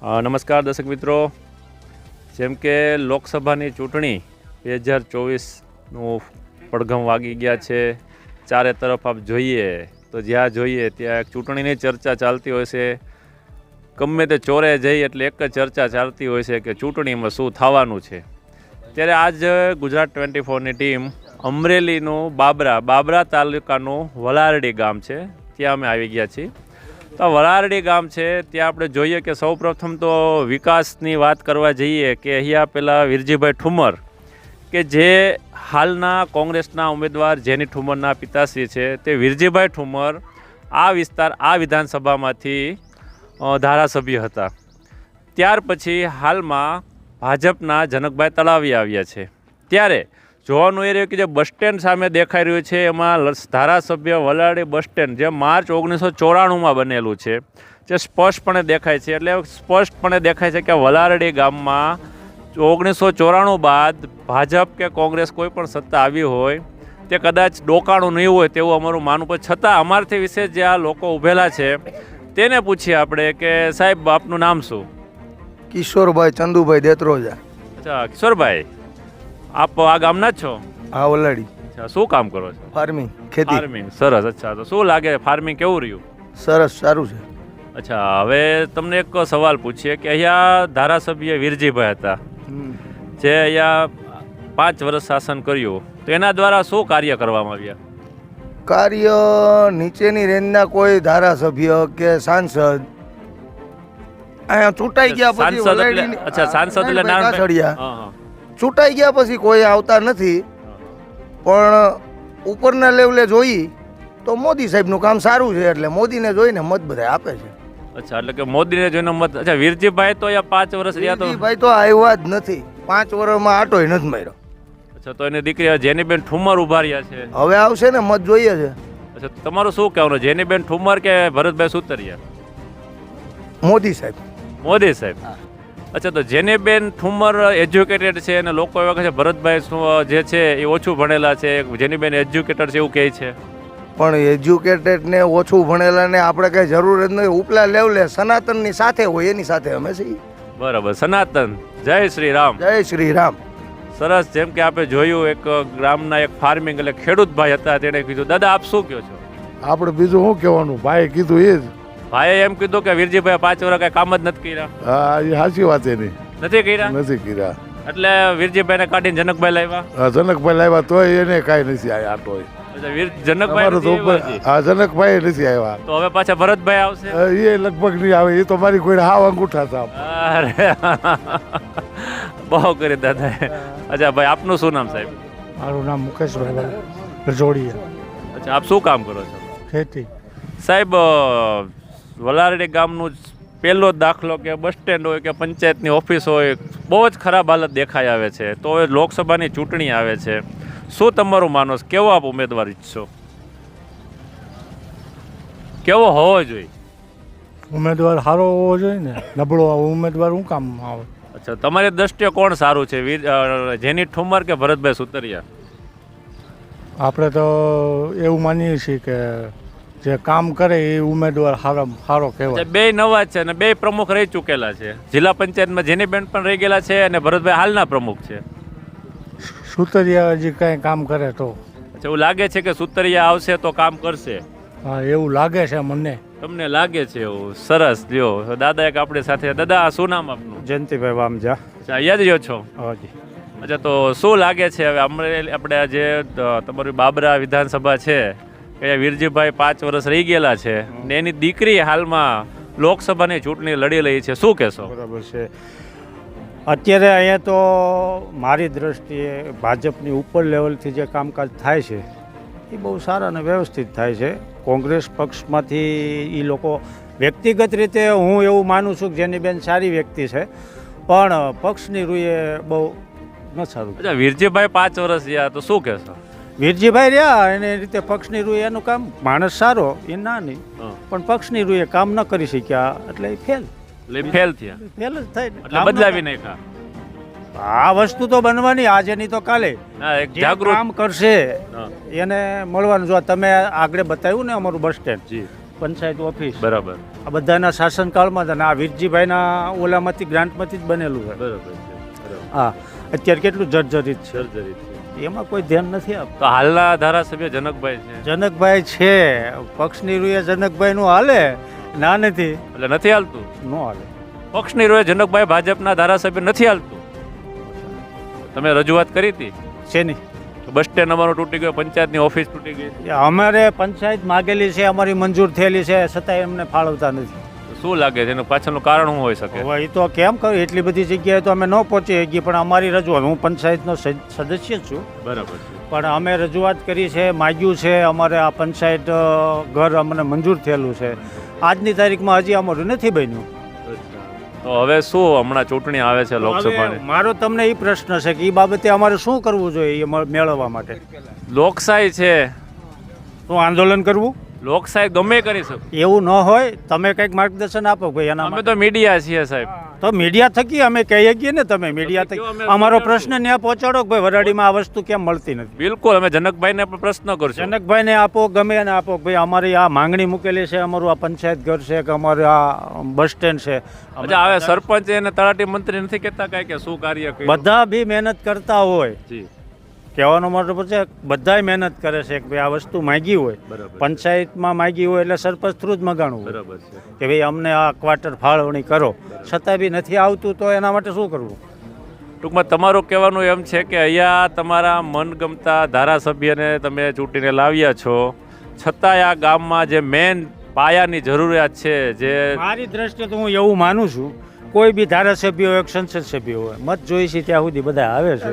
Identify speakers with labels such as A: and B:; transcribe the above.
A: નમસ્કાર દર્શક મિત્રો. જેમ કે લોકસભાની ચૂંટણી બે હજાર ચોવીસનું પડઘમ વાગી ગયા છે. ચારે તરફ આપ જોઈએ તો જ્યાં જોઈએ ત્યાં એક ચૂંટણીની ચર્ચા ચાલતી હોય છે. ગમે તે ચોરે જઈ એટલે એક જ ચર્ચા ચાલતી હોય છે કે ચૂંટણીમાં શું થવાનું છે. ત્યારે આજ ગુજરાત ટ્વેન્ટી ફોરની ટીમ અમરેલીનું બાબરા બાબરા તાલુકાનું વલારડી ગામ છે. ત્યાં અમે આવી ગયા છીએ. તો વરારડી ગામ છે, ત્યાં આપણે જોઈએ કે સૌપ્રથમ તો વિકાસની વાત કરવા જઈએ કે અહીંયા પેલા વિરજીભાઈ ઠુમર કે જે હાલના કોંગ્રેસના ઉમેદવાર જેની ઠુમરના પિતાશ્રી છે, તે વિરજીભાઈ ઠુમર આ વિસ્તાર, આ વિધાનસભામાંથી ધારાસભ્ય હતા. ત્યાર પછી હાલમાં ભાજપના જનકભાઈ તળાવી આવ્યા છે. ત્યારે જોવાનું એ રહ્યું કે જે બસ સ્ટેન્ડ સામે દેખાઈ રહ્યું છે એમાં ધારાસભ્ય વલાડી બસ સ્ટેન્ડ જે માર્ચ ઓગણીસો ચોરાણુંમાં બનેલું છે જે સ્પષ્ટપણે દેખાય છે. એટલે સ્પષ્ટપણે દેખાય છે કે વલારડી ગામમાં ઓગણીસો ચોરાણું બાદ ભાજપ કે કોંગ્રેસ કોઈ પણ સત્તા આવી હોય તે કદાચ ડોકાણું નહીં હોય તેવું અમારું માનવું પણ છતાં અમારથી વિશે જે આ લોકો ઊભેલા છે તેને પૂછીએ આપણે કે સાહેબ આપનું નામ શું?
B: કિશોરભાઈ ચંદુભાઈ દેત્રોજા.
A: અચ્છા કિશોરભાઈ. આપ આ ગામના જ છો?
B: હા ઓલરેડી
A: અચ્છા શું કામ કરો છો?
B: ફાર્મિંગ ખેતી.
A: ફાર્મિંગ સરસ અચ્છા. તો શું લાગે ફાર્મિંગ કેવું રહ્યું?
B: સરસ સારું છે.
A: અચ્છા હવે તમને એક સવાલ પૂછીએ કે અહીંયા ધારાસભ્ય વીરજીભાઈ હતા. જે અહીંયા પાંચ વર્ષ શાસન કર્યું. તો એના દ્વારા શું કાર્ય કરવામાં આવ્યા?
B: કાર્ય નીચેની રેન્જના કોઈ ધારાસભ્ય કે સાંસદ અહીંયા ચૂંટાઈ ગયા પછી
A: સાંસદ એટલે અચ્છા સાંસદ એટલે
B: નારાયણભાઈ કાછડિયા.
A: હા, હા.
B: ચૂંટાઈ ગયા પછી કોઈ આવતા નથી. પણ ઉપરના લેવલે જોઈ તો મોદી સાહેબનું કામ સારું છે એટલે મોદીને જોઈને મત બધા આપે છે.
A: અચ્છા એટલે કે મોદીને જોઈને મત અચ્છા વીરજીભાઈ તો અહીંયા પાંચ વર્ષ રહ્યા તો
B: ભાઈ તો આવ્યા જ નથી. પાંચ વર્ષમાં આટોય નથી માર્યો.
A: અચ્છા તો એની દીકરી જેની બેન ઠુમર ઊભા રહ્યા છે.
B: હવે આવશે ને મત જોઈએ છે.
A: અચ્છા તમારું શું કહેવાનું? જેની બેન ઠુમર કે ભરતભાઈ સુતરિયા?
B: મોદી સાહેબ.
A: મોદી સાહેબ. અચ્છા તો જેને બેન ઠુમર એજ્યુકેટેડ છે અને લોકો એવા કહે છે ભરતભાઈ શું જે છે એ ઓછું ભણેલા છે જેની બેન એજ્યુકેટેડ છે એવું કહે છે?
B: પણ એજ્યુકેટેડ ને ઓછું ભણેલા ને આપણે કઈ જરૂર જ નહીં. ઉપલા લેવલે સનાતનની સાથે હોય એની સાથે અમે છીએ.
A: બરાબર સનાતન. જય શ્રી રામ
B: જય શ્રી રામ
A: સરસ જેમ કે આપણે જોયું એક ગ્રામના એક ફાર્મિંગ એટલે ખેડૂત ભાઈ હતા તેણે કીધું દાદા આપ શું કહો છો?
C: આપણે બીજું શું કહેવાનું? ભાઈ કીધું એ જ.
A: ભાઈએ એમ કીધું કે વીરજીભાઈ પાંચ વર્ષ કઈ કામ જ નથી કર્યા.
C: હા એ સાચી વાત એની.
A: નથી કર્યા?
C: નથી કર્યા.
A: એટલે વીરજીભાઈને કાઢીને જનકભાઈ લાવ્યા?
C: હા જનકભાઈ લાવ્યા તોય એને કાંઈ નથી આવ્યા આટો
A: જનકભાઈ
C: ઉપર આ નથી આવ્યા.
A: તો હવે પાછા ભરતભાઈ આવશે?
C: એ લગભગ નહીં આવે એ તો મારી કોઈ હાવ અંગૂઠા સાહેબ
A: અરે! બહુ કરી દાદા અચ્છા ભાઈ આપનું શું નામ સાહેબ?
D: મારું નામ મુકેશભાઈ રજોડિયા.
A: અચ્છા આપ શું કામ કરો છો?
D: ખેતી.
A: સાહેબ વલારડી ગામનું પહેલો દાખલો કે બસ સ્ટેન્ડ હોય કે પંચાયતની ઓફિસ હોય બહુ જ ખરાબ હાલત દેખાઈ આવે છે. તો હવે લોકસભાની ચૂંટણી આવે છે. શું તમારું માનો કેવો આપ ઉમેદવાર ઈચ્છો કેવો હોવો જોઈએ?
D: ઉમેદવાર સારો હોવો જોઈએ ને? નબળો ઉમેદવાર શું કામ આવે?
A: અચ્છા તમારી દ્રષ્ટિએ કોણ સારું છે? જેની ઠુમર કે ભરતભાઈ સુતરિયા?
D: આપણે તો એવું માનીએ છીએ કે જે કામ કરે એ ઉમેદવાર સારો સારો કહેવાય.
A: બે નવા છે અને બે પ્રમુખ રહી ચૂકેલા છે. જિલ્લા પંચાયતમાં જેની બેન પણ રહી ગયેલા છે અને ભરતભાઈ હાલના પ્રમુખ છે.
D: સુતરિયા હજી કાંઈ કામ કરે તો.
A: એવું લાગે છે કે સુતરિયા આવશે તો કામ કરશે?
D: હા એવું લાગે છે મને.
A: તમને લાગે છે એવું? સરસ લ્યો. દાદા એક આપણી સાથે દાદા આ શું નામ આપનું?
D: જયંતિભાઈ વામજા.
A: અચ્છા અહીંયા જ રહ્યો છો?
D: હાજી
A: અચ્છા તો શું લાગે છે હવે? આપણે આપણે આજે જે તમારી બાબરા વિધાનસભા છે કે વીરજીભાઈ પાંચ વર્ષ રહી ગયેલા છે ને એની દીકરી હાલમાં લોકસભાની ચૂંટણી લડી રહી છે. શું કહેશો?
E: બરાબર છે. અત્યારે અહીંયા તો મારી દ્રષ્ટિએ ભાજપની ઉપર લેવલથી જે કામકાજ થાય છે એ બહુ સારા અને વ્યવસ્થિત થાય છે. કોંગ્રેસ પક્ષમાંથી એ લોકો વ્યક્તિગત રીતે હું એવું માનું છું કે જેની બેન સારી વ્યક્તિ છે પણ પક્ષની રૂએ બહુ ન સારું.
A: અચ્છા વીરજીભાઈ પાંચ વર્ષ રહ્યા તો શું કહેશો?
E: વીરજીભાઈ રહ્યા એને રીતે પક્ષની રૂએ એનું કામ. માણસ સારો એ ના નહીં પણ પક્ષની રૂએ કામ ન કરી શક્યા એટલે એ ફેલ
A: ફેલ થયા.
E: ફેલ જ થાય
A: એટલે બદલાવી નાખ્યા.
E: આ વસ્તુ તો બનવાની આજે નહીં તો કાલે.
A: જાગૃત
E: કામ કરશે એને મળવાનું. જો તમે આગળ બતાવ્યું ને અમારું બસ સ્ટેન્ડ
A: જી.
E: પંચાયત ઓફિસ.
A: બરાબર.
E: આ બધાના શાસનકાળમાં જ આ વીરજીભાઈના ઓલામાંથી ગ્રાન્ટમાંથી જ બનેલું છે.
A: બરાબર.
E: હા. અત્યારે કેટલું જર્જરિત છે.
A: જર્જરિત.
E: એમાં કોઈ ધ્યાન નથી આપતું.
A: તો હાલના ધારાસભ્ય જનકભાઈ છે.
E: જનકભાઈ છે. પક્ષની રૂએ જનકભાઈનું હાલે? ના નથી.
A: એટલે નથી હાલતું?
E: ન હાલે.
A: પક્ષની રૂએ જનકભાઈ ભાજપના ધારાસભ્ય નથી હાલતું? તમે રજૂઆત કરી હતી?
E: શેની?
A: બસ સ્ટેન્ડ અમારો તૂટી ગયો પંચાયતની ઓફિસ તૂટી ગઈ.
E: અમારે પંચાયત માગેલી છે અમારી મંજૂર થયેલી છે છતાંય એમને ફાળવતા નથી.
A: શું લાગે છે? એનું પાછળનું કારણ શું હોઈ શકે?
E: હવે એ તો કેમ કહ્યું એટલી બધી જગ્યાએ તો અમે ન પહોંચી શકીએ પણ અમારી રજૂઆત હું પંચાયતનો સદસ્ય જ છું.
A: બરાબર
E: પણ અમે રજૂઆત કરી છે માગ્યું છે અમારે આ પંચાયત ઘર અમને મંજૂર થયેલું છે. આજની તારીખમાં હજી અમારું નથી બન્યું.
A: તો હવે શું હમણાં ચૂંટણી આવે છે લોકસભાની?
E: મારો તમને એ પ્રશ્ન છે કે એ બાબતે અમારે શું કરવું જોઈએ એ મેળવવા માટે?
A: લોકશાહી છે.
E: શું આંદોલન કરવું?
A: લોકશાહી ગમે કરી શકો.
E: એવું ન હોય તમે કંઈક માર્ગદર્શન આપો ભાઈ એના
A: અમે તો મીડિયા છીએ સાહેબ.
E: તો મીડિયા થકી અમે કહીએ છીએ ને તમે મીડિયા થકી. અમારો પ્રશ્ન ત્યાં પહોંચાડો કે ભાઈ વરાડીમાં આ વસ્તુ કેમ મળતી નથી?
A: બિલકુલ અમે જનકભાઈને પણ પ્રશ્ન કરશું.
E: જનકભાઈને આપો ગમે એને આપો ભાઈ અમારી આ માંગણી મૂકેલી છે અમારું આ પંચાયત ઘર છે કે અમારું આ બસ સ્ટેન્ડ છે.
A: હવે સરપંચ અને તળાટી મંત્રી નથી કહેતા કાંઈ કે શું કાર્ય?
E: બધા બી મહેનત કરતા હોય.
A: જી.
E: કહેવાનો મતલબ છે બધાય મહેનત કરે છે કે ભાઈ આ વસ્તુ માંગી હોય. પંચાયતમાં માંગી હોય એટલે સરપંચ થ્રુ જ મગાણવું
A: બરાબર છે.
E: કે ભાઈ અમને આ ક્વાર્ટર ફાળવણી કરો. છતાં બી નથી આવતું તો એના માટે શું કરવું?
A: ટૂંકમાં તમારું કહેવાનું એમ છે કે અહીંયા તમારા મનગમતા ધારાસભ્યને તમે ચૂંટીને લાવ્યા છો. છતાંય આ ગામમાં જે મેન પાયાની જરૂરિયાત છે જે
E: મારી દ્રષ્ટિએ તો હું એવું માનું છું કોઈ બી ધારાસભ્ય હોય સંસદ સભ્ય હોય મત જોઈ છે ત્યાં સુધી બધા આવે છે.